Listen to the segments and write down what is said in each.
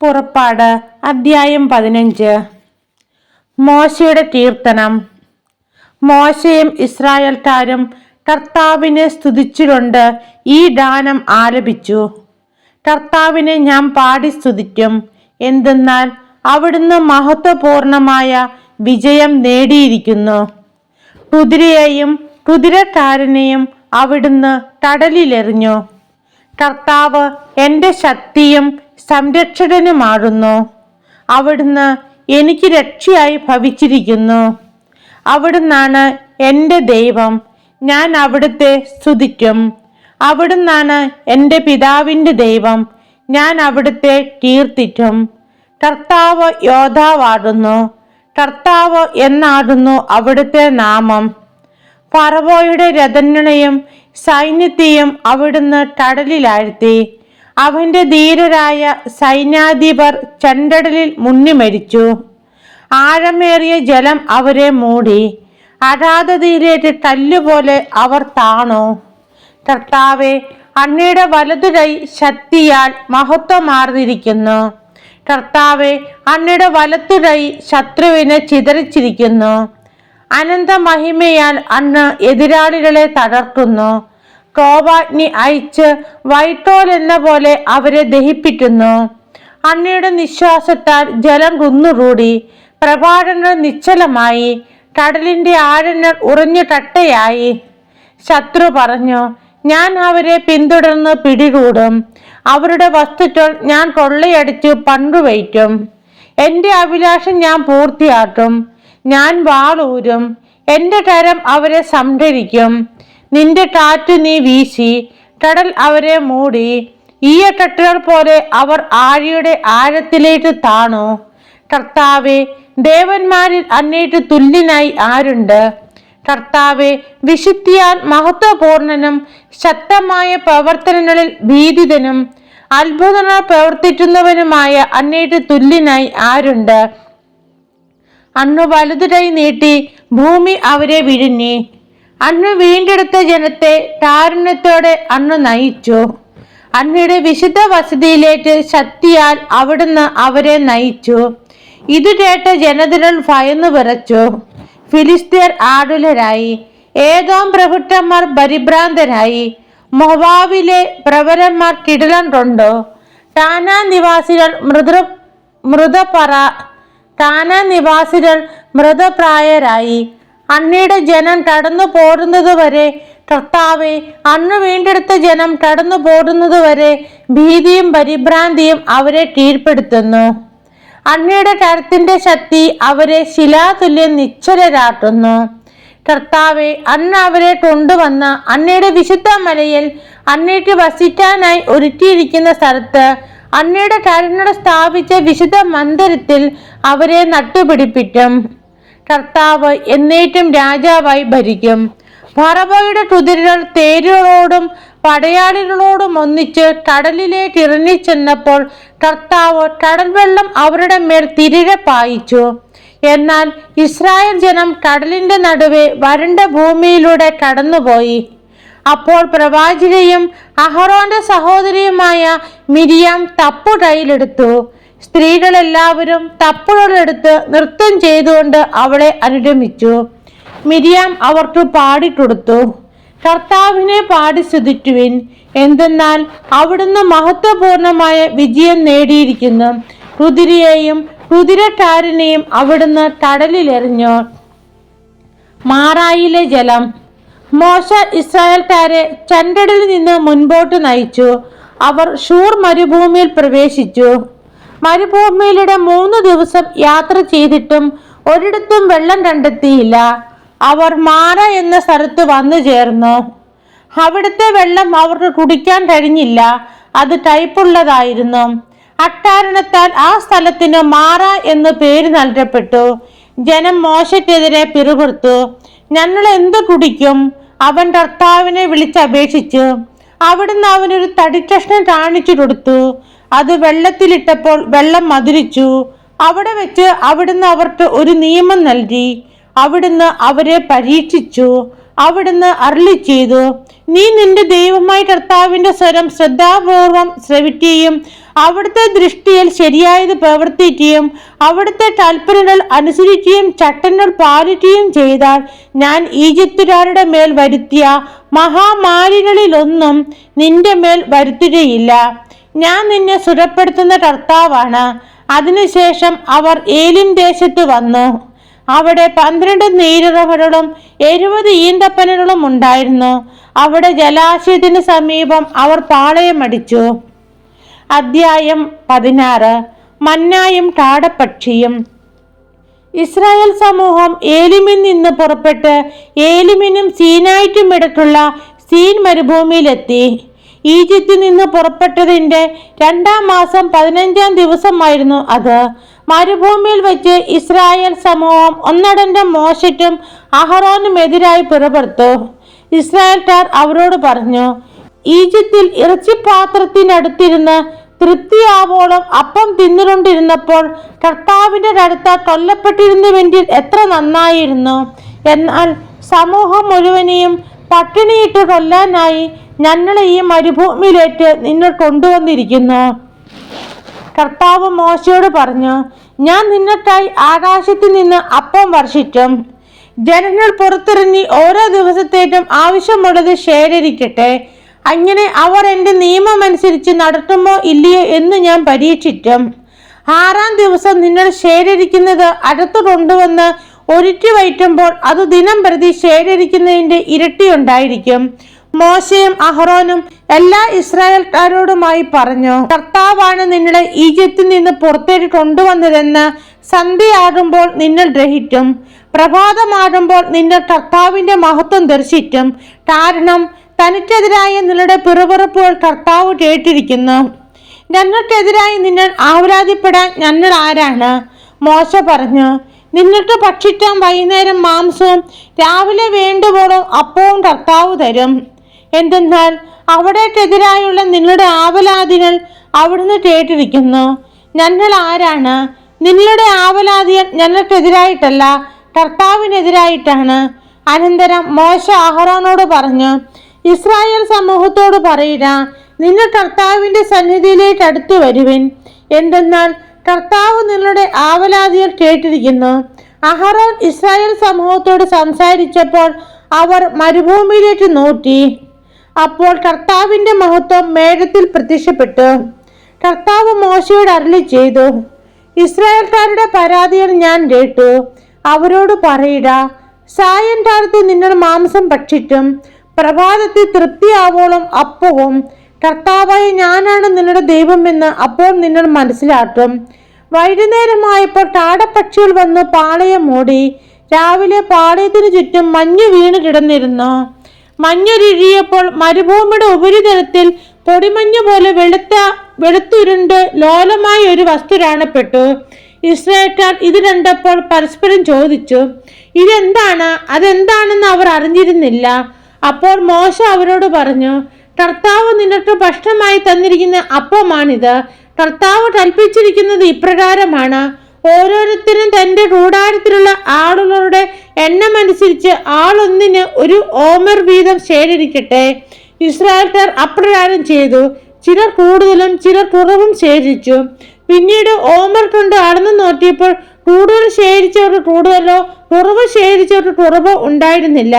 പുറപ്പാട് അദ്ധ്യായം പതിനഞ്ച്. മോശയുടെ കീർത്തനം. മോശയും ഇസ്രായേൽക്കാരും കർത്താവിനെ സ്തുതിച്ചുകൊണ്ട് ഈ ഗാനം ആലപിച്ചു. കർത്താവിനെ ഞാൻ പാടി സ്തുതിക്കും. എന്തെന്നാൽ അവിടുന്ന് മഹത്വപൂർണമായ വിജയം നേടിയിരിക്കുന്നു. കുതിരയെയും കുതിരക്കാരനെയും അവിടുന്ന് കടലിലെറിഞ്ഞു. കർത്താവ് എന്റെ ശക്തിയും സംരക്ഷകനുമാകുന്നു. അവിടുന്ന് എനിക്ക് രക്ഷയായി ഭവിച്ചിരിക്കുന്നു. അവിടുന്നാണ് എന്റെ ദൈവം. ഞാൻ അവിടുത്തെ സ്തുതിക്കും. അവിടുന്നാണ് എന്റെ പിതാവിന്റെ ദൈവം. ഞാൻ അവിടുത്തെ കീർത്തിക്കും. കർത്താവ് യോദ്ധാവാടുന്നു കർത്താവ് എന്നാടുന്നു അവിടുത്തെ നാമം. ഫറവോയുടെ രഥങ്ങളെയും സൈന്യത്തെയും അവിടുന്ന് ടടലിലാഴ്ത്തി അവന്റെ ധീരരായ സൈന്യാധിപർ ചെണ്ടടലിൽ മുന്നി മരിച്ചു ആഴമേറിയ ജലം അവരെ മൂടി. അഗാധതയിലേക്ക് തല്ലുപോലെ അവർ താണു. കർത്താവെ അങ്ങയുടെ വലതു കൈ ശക്തിയാൽ മഹത്വമാർന്നിരിക്കുന്നു. കർത്താവെ അങ്ങയുടെ വലത്തു കൈ ശത്രുവിനെ ചിതറിച്ചിരിക്കുന്നു. അനന്ത മഹിമയാൽ അന്ന് എതിരാളികളെ തകർക്കുന്നു. കോവാഗ്നി അയച്ച് വൈട്ടോൽ എന്ന പോലെ അവരെ ദഹിപ്പിക്കുന്നു. അണ്ണയുടെ നിശ്വാസത്താൽ ജലം കുന്നുകൂടി. പ്രഭാതങ്ങൾ നിശ്ചലമായി. കടലിന്റെ ആഴങ്ങൾ ഉറഞ്ഞു കട്ടയായി ശത്രു പറഞ്ഞു ഞാൻ അവരെ പിന്തുടർന്ന് പിടികൂടും. അവരുടെ വസ്തുക്കൾ ഞാൻ കൊള്ളയടിച്ച് പങ്കുവയ്ക്കും എന്റെ അഭിലാഷം ഞാൻ പൂർത്തിയാക്കും. ഞാൻ വാളൂരും. എന്റെ കരം അവരെ സംഹരിക്കും. നിന്റെ കാറ്റു നീ വീശി. കടൽ അവരെ മൂടി. ഈയക്കെട്ടുകൾ പോലെ അവർ ആഴിയുടെ ആഴത്തിലേക്ക് താണു. കർത്താവെ ദേവന്മാരിൽ അന്നേറ്റ് തുല്യനായി ആരുണ്ട്? കർത്താവെ വിശുദ്ധിയാൽ മഹത്വപൂർണനും ശക്തമായ പ്രവർത്തനങ്ങളിൽ ഭീതിതനും അത്ഭുതങ്ങൾ പ്രവർത്തിക്കുന്നവനുമായ അന്നേറ്റ് തുല്യനായി ആരുണ്ട്? അന്ന് വലുതുകൈ നീട്ടി ഭൂമി അവരെ വിഴുങ്ങി. അന്ന് വീണ്ടെടുത്ത ജനത്തെ താരുണ്യത്തോടെ അന്ന് നയിച്ചു. അന്നയുടെ വിശുദ്ധ വസതിയിലേക്ക് ശക്തിയാൽ അവിടുന്ന് അവരെ നയിച്ചു. ഇത് കേട്ട ജനതകൾ ഭയന്നു വിറച്ചു. ഫിലിസ്തീർ ആടുലരായി. ഏതോം പ്രഭുട്ടന്മാർ പരിഭ്രാന്തരായി. മൊവാവിലെ പ്രവരന്മാർ കിടലം കൊണ്ടു. ടാനാ നിവാസികൾ മൃദു മൃതപറ കാന നിവാസികൾ മൃതപ്രായരായി. അന്നയുടെ ജനം കടന്നു പോടുന്നതുവരെ കർത്താവെ അന്ന് വീണ്ടെടുത്ത ജനം കടന്നു പോടുന്നതുവരെ ഭീതിയും പരിഭ്രാന്തിയും അവരെ കീഴ്പ്പെടുത്തുന്നു. അന്നയുടെ കരത്തിന്റെ ശക്തി അവരെ ശിലാതുല്യം നിശ്ചലരാട്ടുന്നു കർത്താവെ അന്ന് അവരെ കൊണ്ടുവന്ന അന്നയുടെ വിശുദ്ധ മലയിൽ അന്നയ്ക്ക് വസിക്കാനായി ഒരുക്കിയിരിക്കുന്ന സ്ഥലത്ത് അന്നയുടെ കരുണ സ്ഥാപിച്ച വിശുദ്ധ മന്ദിരത്തിൽ അവരെ നട്ടുപിടിപ്പിക്കും. കർത്താവ് എന്നേറ്റും രാജാവായി ഭരിക്കും. ഭറവയുടെ കുതിരകൾ തേരുകളോടും പടയാളികളോടും ഒന്നിച്ച് കടലിലേക്ക് ഇറങ്ങിച്ചെന്നപ്പോൾ കർത്താവ് കടൽ വെള്ളം അവരുടെ മേൽ തിരികെ പായിച്ചു. എന്നാൽ ഇസ്രായേൽ ജനം കടലിന്റെ നടുവെ വരണ്ട ഭൂമിയിലൂടെ കടന്നുപോയി. അപ്പോൾ പ്രവാചകയും അഹറോന്റെ സഹോദരിയുമായ മിരിയാം തപ്പു കയ്യിലെടുത്തു. സ്ത്രീകളെല്ലാവരും തപ്പുകളെടുത്ത് നൃത്തം ചെയ്തുകൊണ്ട് അവളെ അനുഗമിച്ചു. മിരിയാം അവർക്ക് പാടിക്കൊടുത്തു. കർത്താവിനെ പാടി സ്തുതിക്കുവിൻ. എന്തെന്നാൽ അവിടുന്ന് മഹത്വപൂർണമായ വിജയം നേടിയിരിക്കുന്നു. കുതിരയെയും കുതിരക്കാരനെയും അവിടുന്ന് കടലിലെറിഞ്ഞു. മാറായിലെ ജലം മോശ ഇസ്രായേൽക്കാരെ ചണ്ടടിൽ നിന്ന് മുൻപോട്ട് നയിച്ചു. അവർ ഷൂർ മരുഭൂമിയിൽ പ്രവേശിച്ചു. മരുഭൂമിയിലൂടെ മൂന്ന് ദിവസം യാത്ര ചെയ്തിട്ടും ഒരിടത്തും വെള്ളം കണ്ടെത്തിയില്ല. അവർ മാറ എന്ന സ്ഥലത്ത് വന്നു ചേർന്നു. അവിടുത്തെ വെള്ളം അവർക്ക് കുടിക്കാൻ കഴിഞ്ഞില്ല. അത് കയ്പുള്ളതായിരുന്നു അക്കാരണത്താൽ ആ സ്ഥലത്തിന് മാറ എന്ന് പേര് നൽകപ്പെട്ടു. ജനം മോശയ്ക്കെതിരെ പിറുപിറുത്തു. ഞങ്ങൾ എന്ത് കുടിക്കും? അവൻ കർത്താവിനെ വിളിച്ചപേക്ഷിച്ചു അവിടുന്ന് അവനൊരു തടിക്കഷ്ണം കാണിച്ചു കൊടുത്തു. അത് വെള്ളത്തിലിട്ടപ്പോൾ വെള്ളം മധുരിച്ചു. അവിടെ വെച്ച് അവിടുന്ന് അവർക്ക് ഒരു നിയമം നൽകി. അവിടുന്ന് അവരെ പരീക്ഷിച്ചു. അവിടുന്ന് അരുളി ചെയ്തു നീ നിന്റെ ദൈവമായ കർത്താവിന്റെ സ്വരം ശ്രദ്ധാപൂർവം ശ്രവിക്കുകയും അവിടുത്തെ ദൃഷ്ടിയിൽ ശരിയായത് പ്രവർത്തിക്കുകയും അവിടുത്തെ കൽപ്പനകൾ അനുസരിക്കുകയും ചട്ടങ്ങൾ പാലിക്കുകയും ചെയ്താൽ ഞാൻ ഈജിപ്തുകാരുടെ മേൽ വരുത്തിയ മഹാമാരികളിലൊന്നും നിന്റെ മേൽ വരുത്തുകയില്ല. ഞാൻ നിന്നെ സുരപ്പെടുത്തുന്ന കർത്താവാണ്. അതിനുശേഷം അവർ ഏലിം ദേശത്ത് വന്നു. അവിടെ പന്ത്രണ്ട് നീരുറവകളും എഴുപത് ഈന്തപ്പനകളും ഉണ്ടായിരുന്നു. അവിടെ ജലാശയത്തിന് സമീപം അവർ പാളയമടിച്ചു അദ്ധ്യായം പതിനാറ്. മന്നായും കാടപ്പക്ഷിയും. ഇസ്രായേൽ സമൂഹം ഏലിമിൽ നിന്ന് പുറപ്പെട്ട് ഏലിമിനും സീനായിട്ടും ഇടയ്ക്കുള്ള സീൻ മരുഭൂമിയിലെത്തി. ഈജിപ്തിൽ നിന്ന് പുറപ്പെട്ടതിന്റെ രണ്ടാം മാസം പതിനഞ്ചാം ദിവസമായിരുന്നു അത്. മരുഭൂമിയിൽ വെച്ച് ഇസ്രായേൽ സമൂഹം ഒന്നടന്റെ മോശയ്ക്കും അഹറോനും എതിരായി പിറപെടുത്തു ഇസ്രായേൽക്കാർ അവരോട് പറഞ്ഞു ഈജിപ്തിൽ ഇറച്ചിപ്പാത്രത്തിനടുത്തിരുന്ന് തൃപ്തിയാവോളം അപ്പം തിന്നുകൊണ്ടിരുന്നപ്പോൾ കർത്താവിന്റെ അടുത്ത കൊല്ലപ്പെട്ടിരുന്നുവെങ്കിൽ എത്ര നന്നായിരുന്നു. എന്നാൽ സമൂഹം മുഴുവനെയും പട്ടിണിയിട്ട് കൊല്ലാനായി ഞങ്ങളെ ഈ മരുഭൂമിയിലേറ്റ് നിങ്ങൾ കൊണ്ടുവന്നിരിക്കുന്നു. കർത്താവ് മോശയോട് പറഞ്ഞു ഞാൻ നിന്നക്കായി ആകാശത്തിൽ നിന്ന് അപ്പം വർഷിക്കും. ജനങ്ങൾ പുറത്തിറങ്ങി ഓരോ ദിവസത്തേക്കും ആവശ്യമുള്ളത് ശേഖരിക്കട്ടെ. അങ്ങനെ അവർ എന്റെ നിയമം അനുസരിച്ച് നടത്തുമോ ഇല്ലയോ എന്ന് ഞാൻ പരീക്ഷിക്കും. ആറാം ദിവസം നിങ്ങൾ ശേഖരിക്കുന്നത് അടുത്ത് കൊണ്ടുവന്ന് ഒരുക്കി വയറ്റുമ്പോൾ അത് ദിനം പ്രതി ശേഖരിക്കുന്നതിന്റെ ഇരട്ടിയുണ്ടായിരിക്കും. മോശയും അഹ്റോനും എല്ലാ ഇസ്രായേൽക്കാരോടുമായി പറഞ്ഞു കർത്താവാണ് നിങ്ങളെ ഈജിപ്തിൽ നിന്ന് പുറത്തേക്ക് കൊണ്ടുവന്നതെന്ന് സന്ധ്യയാകുമ്പോൾ നിങ്ങൾ ഗ്രഹിക്കും. പ്രഭാതമാകുമ്പോൾ നിങ്ങൾ കർത്താവിന്റെ മഹത്വം ദർശിക്കും. കാരണം തനിക്കെതിരായ നിങ്ങളുടെ പിറുപിറപ്പുകൾ കർത്താവ് കേട്ടിരിക്കുന്നു. ഞങ്ങൾക്കെതിരായി നിങ്ങൾ ആഹ്ലാദിപ്പെടാൻ ഞങ്ങൾ ആരാണ്? മോശ പറഞ്ഞു നിങ്ങൾക്ക് ഭക്ഷിക്കാൻ വൈകുന്നേരം മാംസവും രാവിലെ വേണ്ടുവോളം അപ്പവും കർത്താവ് തരും. എന്തെന്നാൽ അവിടേക്കെതിരായുള്ള നിങ്ങളുടെ ആവലാതികൾ അവിടുന്ന് കേട്ടിരിക്കുന്നു. ഞങ്ങൾ ആരാണ്? നിങ്ങളുടെ ആവലാതികൾ ഞങ്ങൾക്കെതിരായിട്ടല്ല കർത്താവിനെതിരായിട്ടാണ്. അനന്തരം മോശ അഹറോനോട് പറഞ്ഞു ഇസ്രായേൽ സമൂഹത്തോട് പറയുക നിങ്ങൾ കർത്താവിന്റെ സന്നിധിയിലേക്ക് അടുത്തു വരുവിൻ എന്തെന്നാൽ കർത്താവ് നിങ്ങളുടെ ആവലാതികൾ കേട്ടിരിക്കുന്നു. അഹറോൻ ഇസ്രായേൽ സമൂഹത്തോട് സംസാരിച്ചപ്പോൾ അവർ മരുഭൂമിയിലേക്ക് നോക്കി. അപ്പോൾ കർത്താവിന്റെ മഹത്വം മേഘത്തിൽ പ്രത്യക്ഷപ്പെട്ടു. കർത്താവ് മോശയോട് അരളി ചെയ്തു ഇസ്രായേൽക്കാരുടെ പരാതികൾ ഞാൻ കേട്ടു. അവരോട് പറയുക സായങ്കാലത്ത് നിങ്ങൾ മാംസം ഭക്ഷിക്കും പ്രഭാതത്തിൽ തൃപ്തിയാവോളം അപ്പവും കർത്താവായ ഞാനാണ് നിങ്ങളുടെ ദൈവമെന്ന് അപ്പോൾ നിങ്ങൾ മനസ്സിലാക്കും വൈകുന്നേരമായപ്പോൾ കാടപ്പക്ഷികൾ വന്ന് പാളയം മൂടി. രാവിലെ പാളയത്തിന് ചുറ്റും മഞ്ഞ് വീണ് കിടന്നിരുന്നു. മഞ്ഞൊരുഴിയപ്പോൾ മരുഭൂമിയുടെ ഉപരിതലത്തിൽ പൊടിമഞ്ഞ് പോലെ വെളുത്ത വെളുത്തുരുണ്ട് ലോലമായ ഒരു വസ്തു കാണപ്പെട്ടു. ഇസ്രായേൽക്കാർ ഇത് കണ്ടപ്പോൾ പരസ്പരം ചോദിച്ചു ഇതെന്താണ്? അതെന്താണെന്ന് അവർ അറിഞ്ഞിരുന്നില്ല. അപ്പോൾ മോശ അവരോട് പറഞ്ഞു കർത്താവ് നിനക്ക് ഭക്ഷണമായി തന്നിരിക്കുന്ന അപ്പമാണിത്. കർത്താവ് കൽപ്പിച്ചിരിക്കുന്നത് ഇപ്രകാരമാണ്. ഓരോരുത്തരും തന്റെ കൂടാരത്തിലുള്ള ആളുകളുടെ എണ്ണമനുസരിച്ച് ആളൊന്നിന് ഒരു ഓമർ വീതം ശേഖരിക്കട്ടെ. ഇസ്രായേൽക്കാർ അപ്രകാരം ചെയ്തു. ചിലർ കൂടുതലും ചിലർ കുറവും ശേഖരിച്ചു. പിന്നീട് ഓമർ കൊണ്ട് അളന്നു നോക്കിയപ്പോൾ കൂടുതൽ ശേഖരിച്ചവർക്ക് കൂടുതലോ കുറവ് ശേഖരിച്ചവർക്ക് കുറവോ ഉണ്ടായിരുന്നില്ല.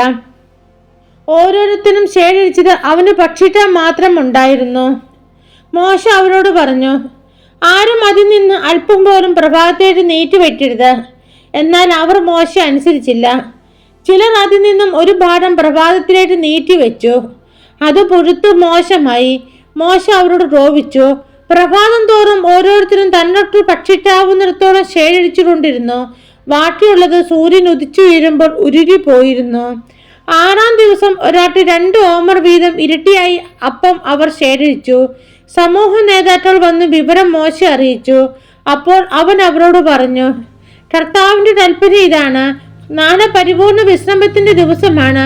ഓരോരുത്തരും ശേഖരിച്ചത് അവന് ഭക്ഷിക്കാൻ മാത്രം ഉണ്ടായിരുന്നു. മോശ അവരോട് പറഞ്ഞു ആരും അതിൽ നിന്ന് അല്പം പോലും പ്രഭാതത്തേക്ക് നീറ്റുവെറ്റരുത്. എന്നാൽ അവർ മോശ അനുസരിച്ചില്ല. ചിലർ അതിൽ നിന്നും ഒരു ഭാഗം പ്രഭാതത്തിലേക്ക് നീട്ടിവെച്ചു അത് പൊഴുത്ത് മോശമായി. മോശ അവരോട് കോപിച്ചു പ്രഭാതം തോറും ഓരോരുത്തരും തന്നൊട്ട് ഭക്ഷിക്കാവുന്നിടത്തോളം ശേഖരിച്ചുകൊണ്ടിരുന്നു. ബാക്കിയുള്ളത് സൂര്യൻ ഉദിച്ചു വീഴുമ്പോൾ ഉരുകി പോയിരുന്നു ആറാം ദിവസം ഒരാൾക്ക് രണ്ട് ഓമർ വീതം ഇരട്ടിയായി അപ്പം അവർ ശേഖരിച്ചു. സമൂഹ നേതാക്കൾ വന്ന് വിവരം മോശ അറിയിച്ചു. അപ്പോൾ അവൻ അവരോട് പറഞ്ഞു കർത്താവിന്റെ താല്പര്യം ഇതാണ്. നാളെ പരിപൂർണ വിശ്രമത്തിന്റെ ദിവസമാണ്.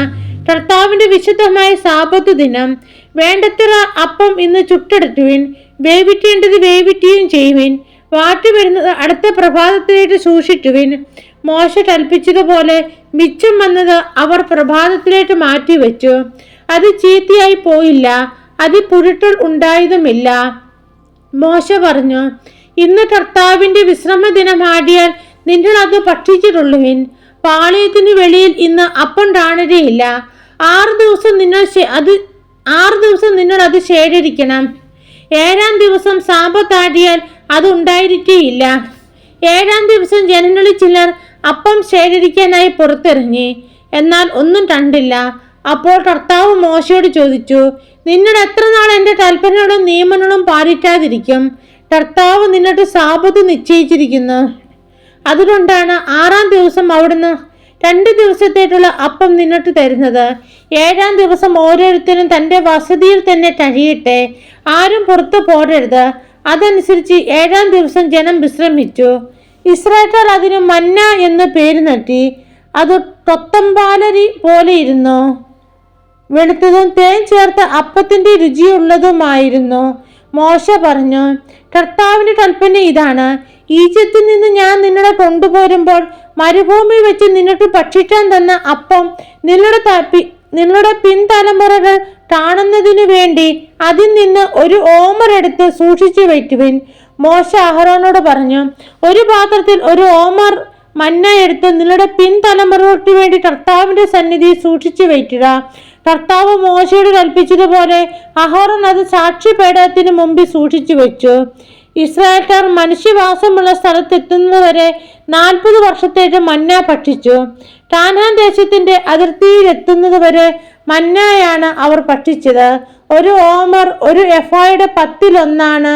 കർത്താവിന്റെ വിശുദ്ധമായ സാപത്ത് ദിനം. വേണ്ടത്ര അപ്പം ഇന്ന് ചുട്ടെടുത്തുവിൻ വേവിക്കേണ്ടത് വേവിക്കുകയും ചെയ്യുവിൻ. വാട്ടി വരുന്നത് അടുത്ത പ്രഭാതത്തിലേക്ക് സൂക്ഷിക്കുവിൻ മോശ കൽപ്പിച്ചതുപോലെ മിച്ചം വന്നത് അവർ പ്രഭാതത്തിലേക്ക് മാറ്റിവെച്ചു. അത് ചീത്തയായി പോയില്ല. അതിൽ പുരുട്ടൽ ഉണ്ടായതുമില്ല. മോശ പറഞ്ഞു ഇന്ന് കർത്താവിന്റെ വിശ്രമ ദിനമാടിയാൽ നിങ്ങൾ അത് ഭക്ഷിച്ചിട്ടുള്ളുവിൻ. പാളയത്തിന് വെളിയിൽ ഇന്ന് അപ്പം കാണുകയില്ല. ആറ് ദിവസം നിങ്ങൾ അത് ആറ് ദിവസം നിങ്ങൾ അത് ശേഖരിക്കണം. ഏഴാം ദിവസം സാമ്പത്താടിയാൽ അത് ഉണ്ടായിരിക്കുകയില്ല ഏഴാം ദിവസം ജനങ്ങളിൽ ചിലർ അപ്പം ശേഖരിക്കാനായി പുറത്തിറങ്ങി. എന്നാൽ ഒന്നും കണ്ടില്ല. അപ്പോൾ കർത്താവ് മോശയോട് ചോദിച്ചു നിന്നോട് എത്ര നാൾ എന്റെ കൽപ്പനകളും നിയമങ്ങളും പാലിക്കാതിരിക്കും? കർത്താവ് നിന്നോട് സാപത്ത് നിശ്ചയിച്ചിരിക്കുന്നു. അതുകൊണ്ടാണ് ആറാം ദിവസം അവിടുന്ന് രണ്ട് ദിവസത്തേക്കുള്ള അപ്പം നിന്നിട്ട് തരുന്നത്. ഏഴാം ദിവസം ഓരോരുത്തരും തന്റെ വസതിയിൽ തന്നെ കഴിയട്ടെ. ആരും പുറത്തു പോരരുത്. അതനുസരിച്ച് ഏഴാം ദിവസം ജനം വിശ്രമിച്ചു. ഇസ്രായേൽക്കാർ അതിന് മന്ന എന്ന് പേര് നട്ടി അത് തൊത്തമ്പാലരി പോലെ ഇരുന്നു. വെളുത്തതും തേൻ ചേർത്ത അപ്പത്തിന്റെ രുചിയുള്ളതുമായിരുന്നു. മോശ പറഞ്ഞു കർത്താവിന്റെ കൽപ്പന ഇതാണ്. ഈജിപ്തിൽ നിന്ന് ഞാൻ നിങ്ങളെ കൊണ്ടുപോരുമ്പോൾ മരുഭൂമി വെച്ച് നിനക്ക് ഭക്ഷിക്കാൻ തന്ന അപ്പം നിങ്ങളുടെ നിങ്ങളുടെ പിൻതലമുറകൾ കാണുന്നതിനു വേണ്ടി അതിൽ നിന്ന് ഒരു ഓമറെടുത്ത് സൂക്ഷിച്ചു വയ്ക്കുവിൻ. മോശ അഹറോനോട് പറഞ്ഞു ഒരു പാത്രത്തിൽ ഒരു ഓമർ മന്ന എടുത്ത് നിങ്ങളുടെ പിൻതലമുറകൾക്ക് വേണ്ടി കർത്താവിന്റെ സന്നിധി സൂക്ഷിച്ചു വയ്ക്കുക. കർത്താവ് മോശയോട് കൽപ്പിച്ചതുപോലെ അഹോറൻ അത് സാക്ഷി സാക്ഷിപേടത്തിന് മുമ്പിൽ സൂക്ഷിച്ചു വെച്ചു ഇസ്രായേൽക്കാർ മനുഷ്യവാസമുള്ള സ്ഥലത്തെത്തുന്നതുവരെ നാൽപ്പത് വർഷത്തേക്ക് മന്ന ഭക്ഷിച്ചു. കാനാൻ ദേശത്തിന്റെ അതിർത്തിയിലെത്തുന്നതുവരെ മന്നയാണ് അവർ ഭക്ഷിച്ചത്. ഒരു ഓമർ ഒരു എഫായുടെ പത്തിലൊന്നാണ്.